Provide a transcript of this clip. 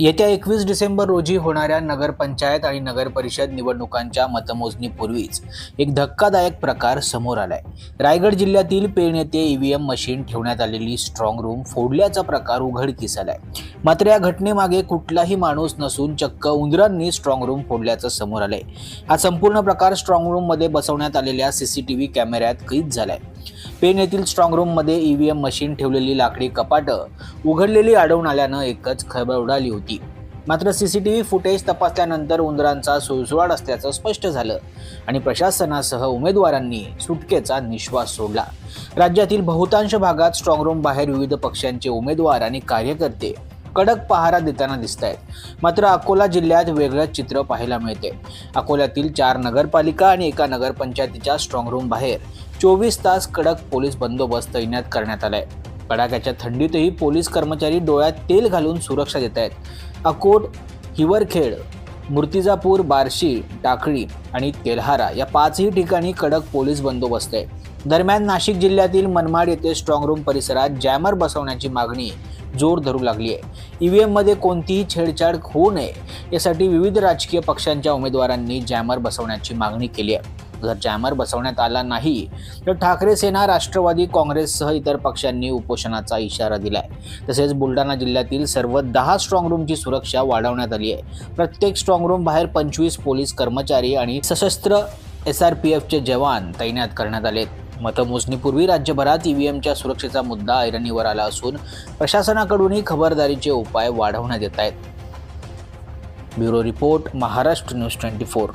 येत्या एकवीस डिसेंबर रोजी होणाऱ्या नगरपंचायत आणि नगरपरिषद निवडणुकांच्या मतमोजणीपूर्वीच एक धक्कादायक प्रकार समोर आलाय. रायगड जिल्ह्यातील पेण येथे ईव्हीएम मशीन ठेवण्यात आलेली स्ट्रॉंग रूम फोडल्याचा प्रकार उघडकीस आलाय. मात्र या घटनेमागे कुठलाही माणूस नसून चक्क उंदरांनी स्ट्रॉंग रूम फोडल्याचं समोर आलंय. हा संपूर्ण प्रकार स्ट्रॉंग रूममध्ये बसवण्यात आलेल्या सीसीटीव्ही कॅमेऱ्यात कैद झालाय. पेन येथील स्ट्रॉंग रूममध्ये ईव्हीएम मशीन ठेवलेली लाकडी कपाटं उघडलेली आढळून आल्यानं एकच खळबळ उडाली होती. मात्र C C T V footage तपासल्यानंतर उंदरांचा सुळसुळाट असल्याचं स्पष्ट झालं आणि प्रशासनासह उमेदवारांनी सुटकेचा निश्वास सोडला. राज्यातील बहुतांश भागात स्ट्रॉंगरूम बाहेर विविध पक्षांचे उमेदवार आणि कार्यकर्ते कडक पहारा देताना दिसत आहेत मात्र अकोला जिल्ह्यात वेगळंच चित्र पाहायला मिळते. अकोल्यातील चार नगरपालिका आणि एका नगरपंचायतीच्या स्ट्रॉंगरूम बाहेर चोवीस तास कडक पोलीस बंदोबस्त तैनात करण्यात आलाय. कडाक्याच्या थंडीतही पोलीस कर्मचारी डोळ्यात तेल घालून सुरक्षा देत आहेत. अकोट हिवरखेड मूर्तिजापूर बार्शी टाकळी आणि तेल्हारा या पाचही ठिकाणी कडक पोलीस बंदोबस्त आहे. दरम्यान नाशिक जिल्ह्यातील मनमाड येथे स्ट्रॉंग रूम परिसरात जॅमर बसवण्याची मागणी जोर धरू लागली आहे. ई व्ही एममध्ये कोणतीही छेडछाड होऊ नये यासाठी विविध राजकीय पक्षांच्या उमेदवारांनी जॅमर बसवण्याची मागणी केली आहे. जर जॅमर बसवण्यात आला नाही तर ठाकरे सेना राष्ट्रवादी काँग्रेससह इतर पक्षांनी उपोषणाचा इशारा दिला आहे तसेच बुलढाणा जिल्ह्यातील सर्व दहा स्ट्रॉंगरूमची सुरक्षा वाढवण्यात आली आहे. प्रत्येक स्ट्रॉंगरूम बाहेर पंचवीस पोलीस कर्मचारी आणि सशस्त्र एस आर पी एफचे जवान तैनात करण्यात आले आहेत मतमोजणीपूर्वी राज्यभरात ईव्हीएमच्या सुरक्षेचा मुद्दा ऐरणीवर आला असून प्रशासनाकडूनही खबरदारीचे उपाय वाढवण्यात येत आहेत. Bureau report Maharashtra news twenty four.